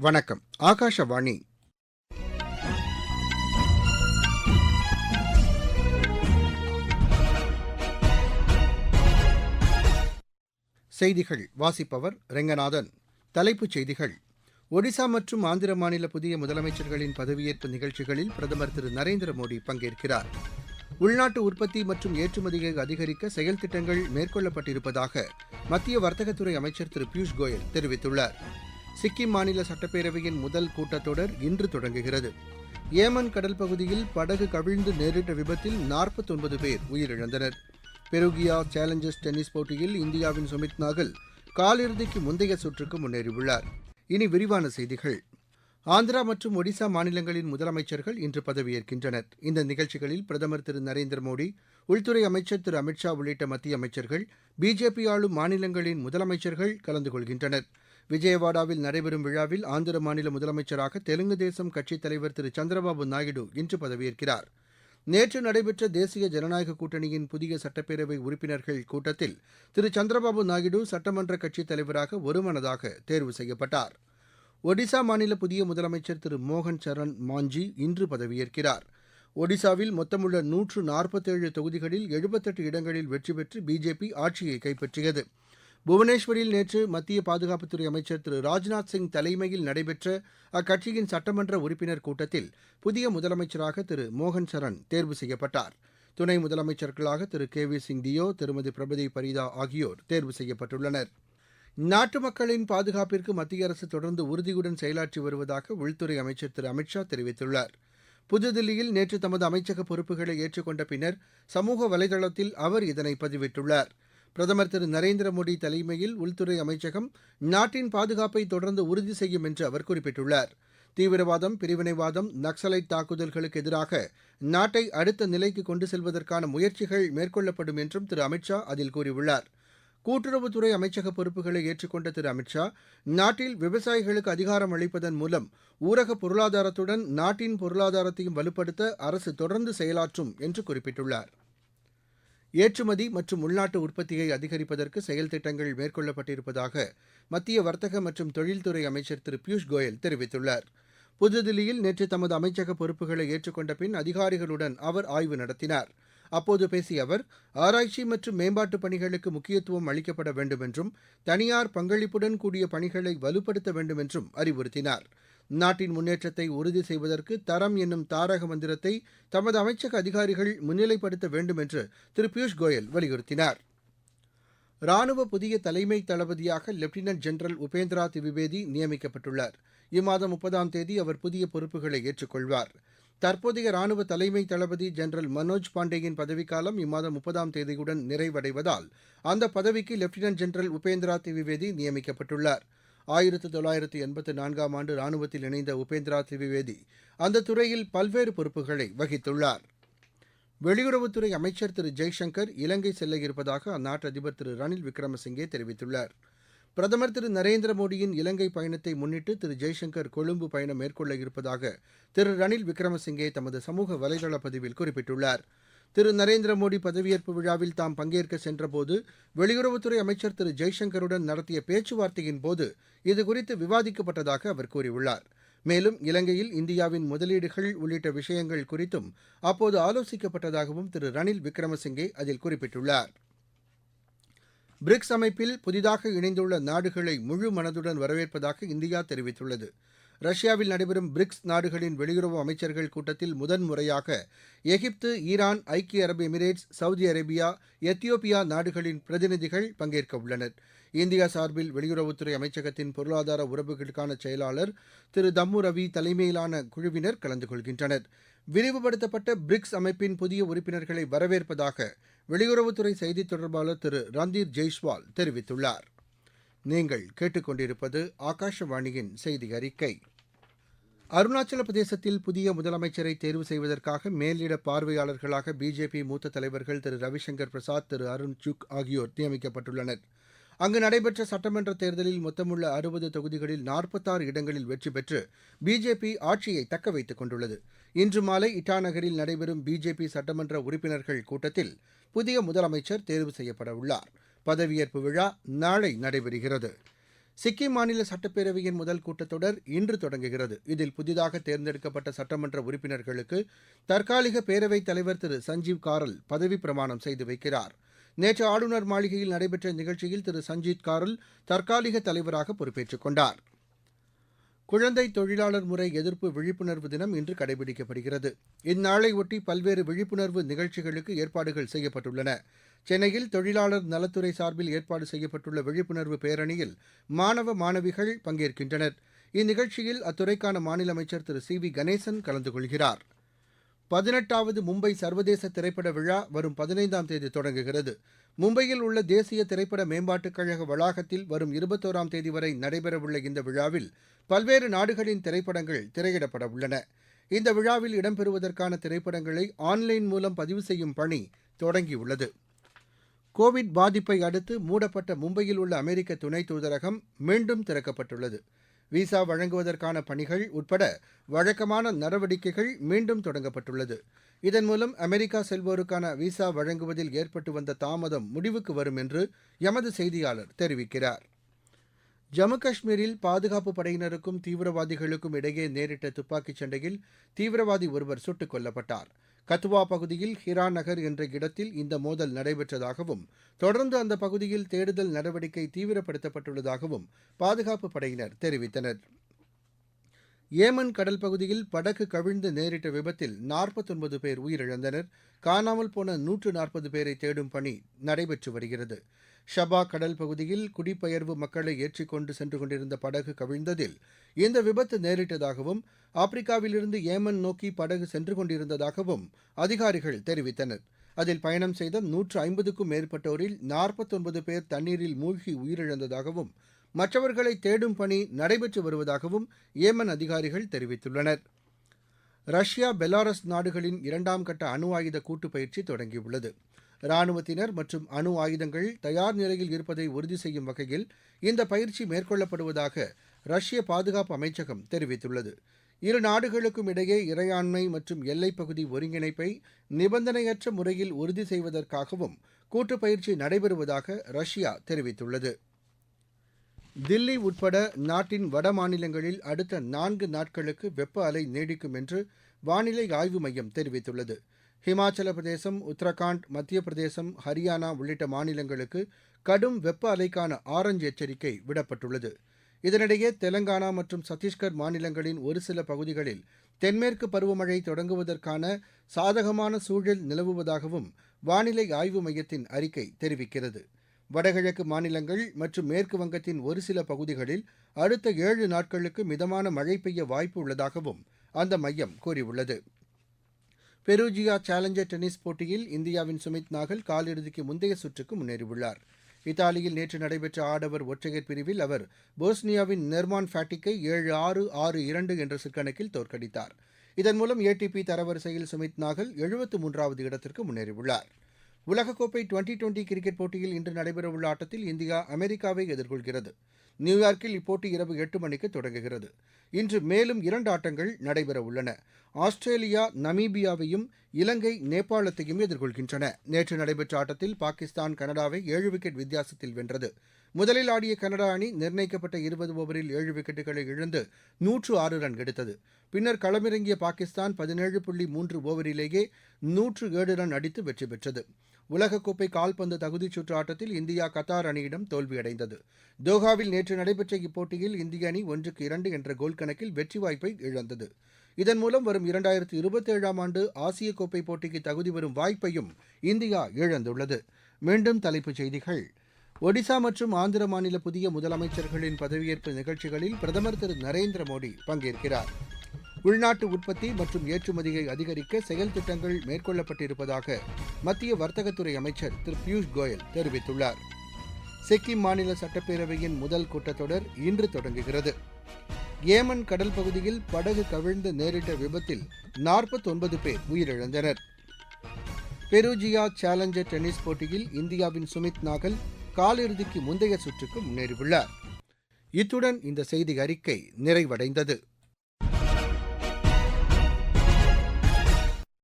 வணக்கம். ஆகாஷவாணி. செய்திகள். வாசிப்பவர் ரெங்கநாதன். தலைப்புச் செய்திகள். ஒடிசா மற்றும் ஆந்திர மாநில புதிய முதலமைச்சர்களின் பதவியேற்பு நிகழ்ச்சிகளில் பிரதமர் திரு நரேந்திர மோடி பங்கேற்கிறார். உள்நாட்டு உற்பத்தி மற்றும் ஏற்றுமதியை அதிகரிக்க செயல் திட்டங்கள் மேற்கொள்ளப்பட்டிருப்பதாக மத்திய வர்த்தகத்துறை அமைச்சர் திரு பியூஷ் கோயல் தெரிவித்துள்ளார். சிக்கிம் மாநில சட்டப்பேரவையின் முதல் கூட்டத்தொடர் இன்று தொடங்குகிறது. ஏமன் கடல் பகுதியில் படகு கவிழ்ந்து நேரிட்ட விபத்தில் நாற்பத்தொன்பது பேர் உயிரிழந்தனர். பெருகியா சேலஞ்சர்ஸ் டென்னிஸ் போட்டியில் இந்தியாவின் சுமித் நாகல் காலிறுதிக்கு முந்தைய சுற்றுக்கு முன்னேறியுள்ளார். இனி விரிவான செய்திகள். ஆந்திரா மற்றும் ஒடிசா மாநிலங்களின் முதலமைச்சர்கள் இன்று பதவியேற்கின்றனர். இந்த நிகழ்ச்சிகளில் பிரதமர் திரு நரேந்திர மோடி உள்துறை அமைச்சர் திரு அமித்ஷா உள்ளிட்ட மத்திய அமைச்சர்கள் பிஜேபி ஆளும் மாநிலங்களின் முதலமைச்சர்கள் கலந்து கொள்கின்றனர். விஜயவாடாவில் நடைபெறும் விழாவில் ஆந்திர மாநில முதலமைச்சராக தெலுங்கு தேசம் கட்சித் தலைவர் திரு. சந்திரபாபு நாயுடு இன்று பதவியேற்கிறார். நேற்று நடைபெற்ற தேசிய ஜனநாயக கூட்டணியின் புதிய சட்டப்பேரவை உறுப்பினர்கள் கூட்டத்தில் திரு. சந்திரபாபு நாயுடு சட்டமன்ற கட்சித் தலைவராக ஒருமனதாக தேர்வு செய்யப்பட்டார். ஒடிசா மாநில புதிய முதலமைச்சர் திரு. மோகன் சரண் மாஞ்சி இன்று பதவியேற்கிறார். ஒடிசாவில் மொத்தமுள்ள நூற்று நாற்பத்தேழு தொகுதிகளில் எழுபத்தெட்டு இடங்களில் வெற்றி பெற்று பிஜேபி ஆட்சியை கைப்பற்றியது. புவனேஸ்வரில் நேற்று மத்திய பாதுகாப்புத்துறை அமைச்சர் திரு ராஜ்நாத் சிங் தலைமையில் நடைபெற்ற அக்கட்சியின் சட்டமன்ற உறுப்பினர் கூட்டத்தில் புதிய முதலமைச்சராக திரு மோகன் சரண் தேர்வு செய்யப்பட்டார். துணை முதலமைச்சர்களாக திரு கே வி சிங் தியோ திருமதி பிரபதி பரிதா ஆகியோர் தேர்வு செய்யப்பட்டுள்ளனர். நாட்டு மக்களின் பாதுகாப்பிற்கு மத்திய அரசு தொடர்ந்து உறுதியுடன் செயலாற்றி வருவதாக உள்துறை அமைச்சர் திரு அமித்ஷா தெரிவித்துள்ளார். புதுதில்லியில் நேற்று தமது அமைச்சக பொறுப்புகளை ஏற்றுக்கொண்ட பின்னர் சமூக வலைதளத்தில் அவர் இதனை பதிவிட்டுள்ளார். பிரதமர் திரு நரேந்திர மோடி தலைமையில் உள்துறை அமைச்சகம் நாட்டின் பாதுகாப்பை தொடர்ந்து உறுதி செய்யும் என்று அவர் குறிப்பிட்டுள்ளார். தீவிரவாதம் பிரிவினைவாதம் நக்சலைட் தாக்குதல்களுக்கு எதிராக நாட்டை அடுத்த நிலைக்கு கொண்டு செல்வதற்கான முயற்சிகள் மேற்கொள்ளப்படும் என்றும் திரு அமித்ஷா அதில் கூறியுள்ளார். கூட்டுறவுத்துறை அமைச்சக பொறுப்புகளை ஏற்றுக்கொண்ட திரு அமித்ஷா நாட்டில் விவசாயிகளுக்கு அதிகாரம் அளிப்பதன் மூலம் ஊரக பொருளாதாரத்துடன் நாட்டின் பொருளாதாரத்தையும் வலுப்படுத்த அரசு தொடர்ந்து செயலாற்றும் என்று குறிப்பிட்டுள்ளார். ஏற்றுமதி மற்றும் உள்நாட்டு உற்பத்தியை அதிகரிப்பதற்கு செயல் திட்டங்கள் மேற்கொள்ளப்பட்டிருப்பதாக மத்திய வர்த்தக மற்றும் தொழில்துறை அமைச்சர் திரு பியூஷ் கோயல் தெரிவித்துள்ளார். புதுதில்லியில் நேற்று தமது அமைச்சக பொறுப்புகளை ஏற்றுக்கொண்ட பின் அதிகாரிகளுடன் அவர் ஆய்வு நடத்தினார். அப்போது பேசிய அவர் ஆராய்ச்சி மற்றும் மேம்பாட்டு பணிகளுக்கு முக்கியத்துவம் அளிக்கப்பட வேண்டும் என்றும் தனியார் பங்களிப்புடன் கூடிய பணிகளை வலுப்படுத்த வேண்டும் என்றும் அறிவுறுத்தினார். நாட்டின் முன்னேற்றத்தை உறுதி செய்வதற்கு தரம் என்னும் தாரக மந்திரத்தை தமது அமைச்சக அதிகாரிகள் முன்னிலைப்படுத்த வேண்டும் என்று திரு பியூஷ் கோயல் வலியுறுத்தினார். ராணுவ புதிய தலைமை தளபதியாக லெப்டினன்ட் ஜெனரல் உபேந்திரா திவிவேதி நியமிக்கப்பட்டுள்ளார். இம்மாதம் முப்பதாம் தேதி அவர் புதிய பொறுப்புகளை ஏற்றுக்கொள்வார். தற்போதைய ராணுவ தலைமை தளபதி ஜெனரல் மனோஜ் பாண்டேயின் பதவிக்காலம் இம்மாதம் முப்பதாம் தேதியுடன் நிறைவடைவதால் அந்த பதவிக்கு லெப்டினன்ட் ஜெனரல் உபேந்திரா திவிவேதி நியமிக்கப்பட்டுள்ளார். ஆயிரத்து தொள்ளாயிரத்து எண்பத்து நான்காம் ஆண்டு ராணுவத்தில் இணைந்த உபேந்திரா திரிவேதி அந்த துறையில் பல்வேறு பொறுப்புகளை வகித்துள்ளார். வெளியுறவுத்துறை அமைச்சர் திரு ஜெய்சங்கர் இலங்கை செல்ல இருப்பதாக அந்நாட்டு அதிபர் திரு ரணில் விக்ரமசிங்கே தெரிவித்துள்ளார். பிரதமர் திரு நரேந்திர மோடியின் இலங்கை பயணத்தை முன்னிட்டு திரு ஜெய்சங்கர் கொழும்பு பயணம் மேற்கொள்ள இருப்பதாக திரு ரணில் விக்ரமசிங்கே தமது சமூக வலைதள பதிவில் குறிப்பிட்டுள்ளார். திரு நரேந்திர மோடி பதவியேற்பு விழாவில் தாம் பங்கேற்க சென்றபோது வெளியுறவுத்துறை அமைச்சர் திரு ஜெய்சங்கருடன் நடத்திய பேச்சுவார்த்தையின் போது இதுகுறித்து விவாதிக்கப்பட்டதாக அவர் கூறியுள்ளார். மேலும் இலங்கையில் இந்தியாவின் முதலீடுகள் உள்ளிட்ட விஷயங்கள் குறித்தும் அப்போது ஆலோசிக்கப்பட்டதாகவும் திரு ரணில் விக்ரமசிங்கே அதில் குறிப்பிட்டுள்ளார். பிரிக்ஸ் அமைப்பில் புதிதாக இணைந்துள்ள நாடுகளை முழு மனதுடன் வரவேற்பதாக இந்தியா தெரிவித்துள்ளது. ரஷ்யாவில் நடைபெறும் பிரிக்ஸ் நாடுகளின் வெளியுறவு அமைச்சர்கள் கூட்டத்தில் முதன்முறையாக எகிப்து ஈரான் ஐக்கிய அரபு எமிரேட்ஸ் சவுதி அரேபியா எத்தியோப்பியா நாடுகளின் பிரதிநிதிகள் பங்கேற்க உள்ளனர். இந்தியா சார்பில் வெளியுறவுத்துறை அமைச்சகத்தின் பொருளாதார உறவுகளுக்கான செயலாளர் திரு தம்மு ரவி தலைமையிலான குழுவினர் கலந்து கொள்கின்றனர். விரிவுபடுத்தப்பட்ட பிரிக்ஸ் அமைப்பின் புதிய உறுப்பினர்களை வரவேற்பதாக வெளியுறவுத்துறை செய்தித் தொடர்பாளர் திரு ரந்தீர் ஜெய்ஸ்வால் தெரிவித்துள்ளார். நீங்கள் கேட்டுக்கொண்டிருப்பது ஆகாஷவாணியின் செய்தி அறிக்கை. அருணாச்சல பிரதேசத்தில் புதிய முதலமைச்சரை தேர்வு செய்வதற்காக மேலிட பார்வையாளர்களாக பிஜேபி மூத்த தலைவர்கள் திரு ரவிசங்கர் பிரசாத் திரு அருண் சுக் ஆகியோர் நியமிக்கப்பட்டுள்ளனர். அங்கு நடைபெற்ற சட்டமன்ற தேர்தலில் மொத்தமுள்ள அறுபது தொகுதிகளில் நாற்பத்தாறு இடங்களில் வெற்றி பெற்று பிஜேபி ஆட்சியை தக்க வைத்துக் கொண்டுள்ளது. இன்று மாலை இட்டாநகரில் நடைபெறும் பிஜேபி சட்டமன்ற உறுப்பினர்கள் கூட்டத்தில் புதிய முதலமைச்சர் தேர்வு செய்யப்பட உள்ளார் பதவியேற்பு விழா நாளை நடைபெறுகிறது. சிக்கிம் மாநில சட்டப்பேரவையின் முதல் கூட்டத்தொடர் இன்று தொடங்குகிறது. இதில் புதிதாக தேர்ந்தெடுக்கப்பட்ட சட்டமன்ற உறுப்பினர்களுக்கு தற்காலிக பேரவைத் தலைவர் திரு சஞ்சீவ் காரல் பதவிப் பிரமாணம் செய்து வைக்கிறார். நேற்று ஆளுநர் மாளிகையில் நடைபெற்ற நிகழ்ச்சியில் திரு சஞ்சீத் காரல் தற்காலிக தலைவராக பொறுப்பேற்றுக் கொண்டாா் குழந்தை தொழிலாளர் முறை எதிர்ப்பு விழிப்புணர்வு தினம் இன்று கடைபிடிக்கப்படுகிறது. இந்நாளையொட்டி பல்வேறு விழிப்புணர்வு நிகழ்ச்சிகளுக்கு ஏற்பாடுகள் செய்யப்பட்டுள்ளன. சென்னையில் தொழிலாளர் நலத்துறை சார்பில் ஏற்பாடு செய்யப்பட்டுள்ள விழிப்புணர்வு பேரணியில் மாணவ மாணவிகள் பங்கேற்கின்றனர். இந்நிகழ்ச்சியில் அத்துறைக்கான மாநில அமைச்சர் திரு சி வி கணேசன் கலந்து கொள்கிறார். பதினெட்டாவது மும்பை சர்வதேச திரைப்பட விழா வரும் பதினைந்தாம் தேதி தொடங்குகிறது. மும்பையில் உள்ள தேசிய திரைப்பட மேம்பாட்டுக் கழக வளாகத்தில் வரும் இருபத்தோராம் தேதி வரை நடைபெறவுள்ள இந்த விழாவில் பல்வேறு நாடுகளின் திரைப்படங்கள் திரையிடப்பட உள்ளன. இந்த விழாவில் இடம்பெறுவதற்கான திரைப்படங்களை ஆன்லைன் மூலம் பதிவு செய்யும் பணி தொடங்கியுள்ளது. கோவிட் பாதிப்பை அடுத்து மூடப்பட்ட மும்பையில் உள்ள அமெரிக்க துணை தூதரகம் மீண்டும் திறக்கப்பட்டுள்ளது. விசா வழங்குவதற்கான பணிகள் உட்பட வழக்கமான நடவடிக்கைகள் மீண்டும் தொடங்கப்பட்டுள்ளது. இதன் மூலம் அமெரிக்கா செல்வோருக்கான விசா வழங்குவதில் ஏற்பட்டு வந்த தாமதம் முடிவுக்கு வரும் என்று எமது செய்தியாளர் தெரிவிக்கிறார். ஜம்மு காஷ்மீரில் பாதுகாப்பு படையினருக்கும் தீவிரவாதிகளுக்கும் இடையே நேரிட்ட துப்பாக்கிச் சண்டையில் தீவிரவாதி ஒருவர் சுட்டுக் கொல்லப்பட்டாா் கத்துவா பகுதியில் ஹிரா நகர் என்ற இடத்தில் இந்த மோதல் நடைபெற்றதாகவும் தொடர்ந்து அந்த பகுதியில் தேடுதல் நடவடிக்கை தீவிரப்படுத்தப்பட்டுள்ளதாகவும் பாதுகாப்பு படையினர் தெரிவித்தனர். ஏமன் கடல் பகுதியில் படகு கவிழ்ந்து நேரிட்ட விபத்தில் நாற்பத்தொன்பது பேர் உயிரிழந்தனர். காணாமல் போன நூற்று நாற்பது பேரை தேடும் பணி நடைபெற்று வருகிறது. ஷபா கடல் பகுதியில் குடிபெயர்வு மக்களை ஏற்றிக்கொண்டு சென்று கொண்டிருந்த படகு கவிழ்ந்ததில் இந்த விபத்து நேரிட்டதாகவும் ஆப்பிரிக்காவிலிருந்து ஏமன் நோக்கி படகு சென்று கொண்டிருந்ததாகவும் அதிகாரிகள் தெரிவித்தனர். அதில் பயணம் செய்த நூற்று ஐம்பதுக்கும் மேற்பட்டோரில் நாற்பத்தொன்பது பேர் தண்ணீரில் மூழ்கி உயிரிழந்ததாகவும் மற்றவர்களை தேடும் பணி நடைபெற்று வருவதாகவும் ஏமன் அதிகாரிகள் தெரிவித்துள்ளனர். ரஷ்யா பெலாரஸ் நாடுகளின் இரண்டாம் கட்ட அணு ஆயுத கூட்டு பயிற்சி தொடங்கியுள்ளது. ராணுவத்தினர் மற்றும் அணு ஆயுதங்கள் தயார் நிலையில் இருப்பதை உறுதி செய்யும் வகையில் இந்த பயிற்சி மேற்கொள்ளப்படுவதாக ரஷ்ய பாதுகாப்பு அமைச்சகம் தெரிவித்துள்ளது. இரு நாடுகளுக்கும் இடையே இறையாண்மை மற்றும் எல்லைப் பகுதி ஒருங்கிணைப்பை நிபந்தனையற்ற முறையில் உறுதி செய்வதற்காகவும் கூட்டுப் பயிற்சி நடைபெறுவதாக ரஷ்யா தெரிவித்துள்ளது. தில்லி உட்பட நாட்டின் வட மாநிலங்களில் அடுத்த நான்கு நாட்களுக்கு வெப்ப அலை நீடிக்கும் என்று வானிலை ஆய்வு மையம் தெரிவித்துள்ளது. ஹிமாச்சல பிரதேசம் உத்தரகாண்ட் மத்திய பிரதேசம் ஹரியானா உள்ளிட்ட மாநிலங்களுக்கு கடும் வெப்ப அலைக்கான ஆரஞ்சு எச்சரிக்கை விடப்பட்டுள்ளது. இதனிடையே தெலங்கானா மற்றும் சத்தீஸ்கர் மாநிலங்களின் ஒரு சில பகுதிகளில் தென்மேற்கு பருவமழை தொடங்குவதற்கான சாதகமான சூழல் நிலவுவதாகவும் வானிலை ஆய்வு மையத்தின் அறிக்கை தெரிவிக்கிறது. வடகிழக்கு மாநிலங்கள் மற்றும் மேற்கு வங்கத்தின் ஒரு சில பகுதிகளில் அடுத்த ஏழு நாட்களுக்கு மிதமான மழை பெய்ய வாய்ப்பு உள்ளதாகவும் அந்த மையம் கூறியுள்ளது. பெருஜியா சேலஞ்சர் டென்னிஸ் போட்டியில் இந்தியாவின் சுமித் நாகல் காலிறுதிக்கு முந்தைய சுற்றுக்கு முன்னேறியுள்ளார். இத்தாலியில் நேற்று நடைபெற்ற ஆடவர் ஒற்றையர் பிரிவில் அவர் போஸ்னியாவின் நெர்மான் ஃபேட்டிக்கை ஏழு ஆறு ஆறு இரண்டு என்ற சிற்கணக்கில் தோற்கடித்தார். இதன் மூலம் ஏடிபி தரவரிசையில் சுமித் நாகல் எழுபத்து மூன்றாவது இடத்திற்கு முன்னேறியுள்ளாா் உலகக்கோப்பை டுவெண்டி டுவெண்டி கிரிக்கெட் போட்டியில் இன்று நடைபெறவுள்ள ஆட்டத்தில் இந்தியா அமெரிக்காவை எதிர்கொள்கிறது. நியூயார்க்கில் இப்போட்டி இரவு எட்டு மணிக்கு தொடங்குகிறது. இன்று மேலும் இரண்டு ஆட்டங்கள் நடைபெறவுள்ளன. ஆஸ்திரேலியா நமீபியாவையும் இலங்கை நேபாளத்தையும் எதிர்கொள்கின்றன. நேற்று நடைபெற்ற ஆட்டத்தில் பாகிஸ்தான் கனடாவை ஏழு விக்கெட் வித்தியாசத்தில் வென்றது. முதலில் ஆடிய கனடா அணி நிர்ணயிக்கப்பட்ட இருபது ஓவரில் ஏழு விக்கெட்டுகளை இழந்து நூற்று ஆறு ரன் எடுத்தது. பின்னர் களமிறங்கிய பாகிஸ்தான் பதினேழு புள்ளி மூன்று ஓவரிலேயே நூற்று ஏழு ரன் அடித்து வெற்றி பெற்றது. உலகக்கோப்பை கால்பந்து தகுதிச் சுற்று ஆட்டத்தில் இந்தியா கத்தார் அணியிடம் தோல்வியடைந்தது. தோஹாவில் நேற்று நடைபெற்ற இப்போட்டியில் இந்திய அணி ஒன்றுக்கு இரண்டு என்ற கோல் கணக்கில் வெற்றி வாய்ப்பை இழந்தது. இதன் மூலம் வரும் இரண்டாயிரத்து இருபத்தேழாம் ஆண்டு ஆசிய கோப்பை போட்டிக்கு தகுதி பெறும் வாய்ப்பையும் இந்தியா இழந்துள்ளது. மீண்டும் தலைப்புச் செய்திகள். ஒடிசா மற்றும் ஆந்திர மாநில புதிய முதலமைச்சர்களின் பதவியேற்பு நிகழ்ச்சிகளில் பிரதமர் திரு நரேந்திர மோடி பங்கேற்கிறார். உள்நாட்டு உற்பத்தி மற்றும் ஏற்றுமதியை அதிகரிக்க செயல் திட்டங்கள் மேற்கொள்ளப்பட்டிருப்பதாக மத்திய வர்த்தகத்துறை அமைச்சர் திரு பியூஷ் கோயல் தெரிவித்துள்ளார். சிக்கிம் மாநில சட்டப்பேரவையின் முதல் கூட்டத்தொடர் இன்று தொடங்குகிறது. ஏமன் கடல் பகுதியில் படகு கவிழ்ந்து நேரிட்ட விபத்தில் நாற்பத்தொன்பது பேர் உயிரிழந்தனர். பெருஜியா சேலஞ்சர் டென்னிஸ் போட்டியில் இந்தியாவின் சுமித் நாகல் காலிறுதிக்கு முந்தைய சுற்றுக்கு முன்னேறியுள்ளார். இத்துடன் இந்த செய்தி அறிக்கை நிறைவடைந்தது.